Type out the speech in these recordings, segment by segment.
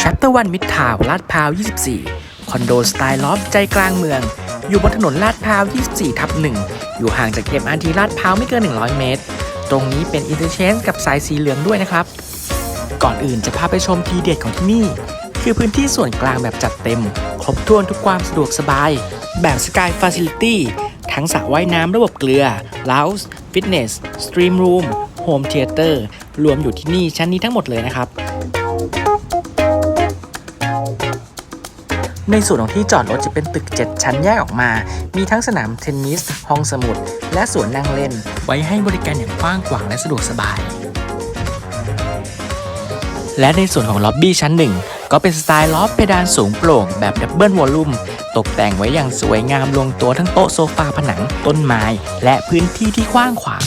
ชัตเตอร์วันมิดทาวลาดพร้าว 24 คอนโดสไตล์ลอฟใจกลางเมือง อยู่บนถนนลาดพร้าว 24 ทับ 1 อยู่ห่างจากเกมอันทีลาดพร้าวไม่เกิน 100 เมตร ตรงนี้เป็นอินเตอร์เชนจ์กับสายสีเหลืองด้วยนะครับ ก่อนอื่นจะพาไปชมทีเด็ดของที่นี่ คือพื้นที่ส่วนกลางแบบจัดเต็ม ครบถ้วนทุกความสะดวกสบาย แบบ Sky Facility ทั้งสระว่ายน้ำระบบเกลือ Lounge Fitness Stream Room Home Theater ร วมอยู่ที่นี่ชั้นนี้ทั้งหมดเลยนะครับ ในส่วนของที่จอดรถจะเป็นตึก 7 ชั้นแยกออกมา มีทั้งสนามเทนนิส ห้องสมุด และสวนนั่งเล่น ไว้ให้บริการอย่างกว้างขวางและสะดวกสบาย และในส่วนของล็อบบี้ชั้นหนึ่งก็เป็นสไตล์ล็อบเพดานสูงโปร่งแบบดับเบิลวอลลุ่มตกแต่งไว้อย่างสวยงามลงตัวทั้งโต๊ะโซฟาผนังต้นไม้ และพื้นที่ที่กว้างขวาง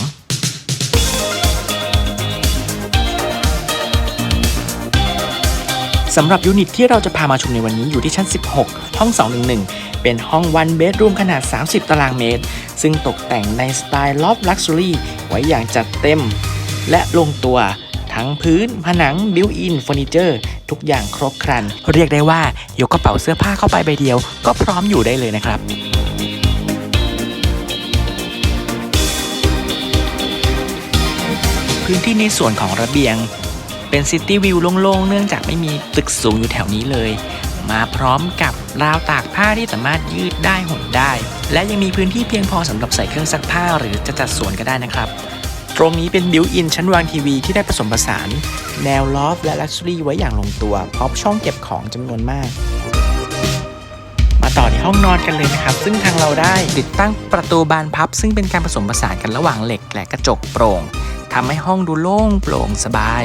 สำหรับยูนิตที่เราจะพามาชมในวันนี้อยู่ที่ชั้น 16 ห้อง 211 เป็นห้อง one bedroom ขนาด 30 ตารางเมตร ซึ่งตกแต่งในสไตล์ loft luxury ไว้อย่างจัดเต็ม และลงตัวทั้งพื้น ผนัง บิวอินเฟอร์นิเจอร์ ทุกอย่างครบครัน เรียกได้ว่ายกกระเป๋าเสื้อผ้าเข้าไปใบเดียว ก็พร้อมอยู่ได้เลยนะครับพื้นที่ในส่วนของระเบียง เป็นซิตี้วิวโล่งๆ เนื่องจากไม่มีตึกสูงอยู่แถวนี้เลย มาพร้อมกับราวตากผ้าที่สามารถยืดได้หดได้ และยังมีพื้นที่เพียงพอสำหรับใส่เครื่องซักผ้าหรือจะจัดสวนก็ได้นะครับ ตรงนี้เป็นบิวอินชั้นวางทีวีที่ได้ผสมผสาน แนวลอฟและลักชัวรี่ไว้อย่างลงตัวพร้อมช่องเก็บของจำนวนมากมาต่อที่ห้องนอนกันเลยนะครับ ซึ่งทางเราได้ติดตั้งประตูบานพับ ซึ่งเป็นการผสมผสานกันระหว่างเหล็กและกระจกโปร่งทำให้ห้องดูโล่งโปร่งสบาย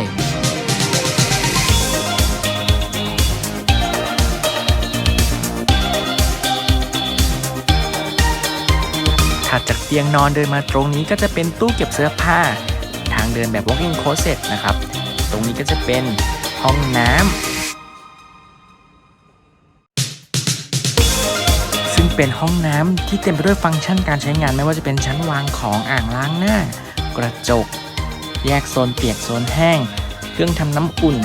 ถัดจากเตียงนอนเดินมาตรงนี้ก็จะเป็นตู้เก็บเสื้อผ้า ทางเดินแบบ walk-in closet นะครับ ตรงนี้ก็จะเป็นห้องน้ำซึ่งเป็นห้องน้ำที่เต็มไปด้วยฟังก์ชันการใช้งานไม่ว่าจะเป็นชั้นวางของอ่างล้างหน้า กระจก แยกโซนเปียกโซนแห้ง เครื่องทำน้ำอุ่น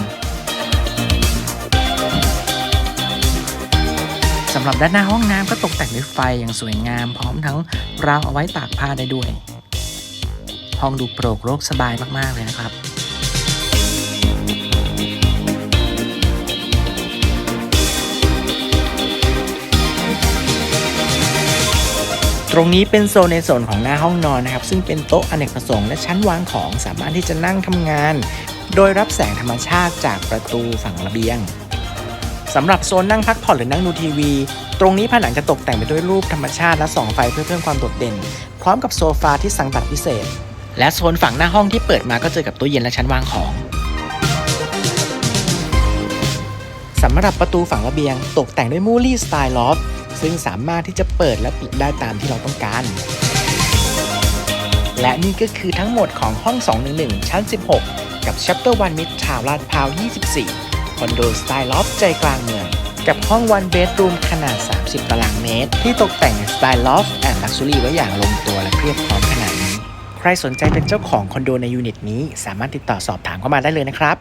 สำหรับด้านหน้าห้องน้ำก็ตกแต่งด้วยไฟอย่างสวยงาม พร้อมทั้งรางเอาไว้ตากผ้าได้ด้วย ห้องดูโปร่งโล่งสบายมากๆเลยนะครับตรงนี้เป็นโซนในโซนของหน้าห้องนอนนะครับ ซึ่งเป็นโต๊ะอเนกประสงค์และชั้นวางของสามารถที่จะนั่งทำงาน โดยรับแสงธรรมชาติจากประตูฝั่งระเบียง สำหรับโซนนั่งพักผ่อนหรือนั่งดูทีวี ตรงนี้ผนังจะตกแต่งไปด้วยรูปธรรมชาติและส่องไฟเพื่อเพิ่มความโดดเด่น พร้อมกับโซฟาที่สั่งตัดพิเศษ และโซนฝั่งหน้าห้องที่เปิดมาก็เจอกับตู้เย็นและชั้นวางของสำหรับประตูฝั่งระเบียง ตกแต่งด้วยมูลี่สไตล์ลอฟซึ่งสามารถที่จะเปิดและปิดได้ตามที่เราต้องการ และนี่ก็คือทั้งหมดของห้อง 211 ชั้น 16 กับ Chapter 1 Mid Town ลาดพร้าว 24 คอนโดสไตล์ลอฟใจกลางเมือง กับห้องวันเบดรูมขนาด 30 ตารางเมตร ที่ตกแต่งสไตล์ลอฟแอนด์ลักซ์รี่ไว้อย่างลงตัวและเพียบพร้อมขนาดนี้ ใครสนใจเป็นเจ้าของคอนโดในยูนิตนี้ สามารถติดต่อสอบถามเข้ามาได้เลยนะครับ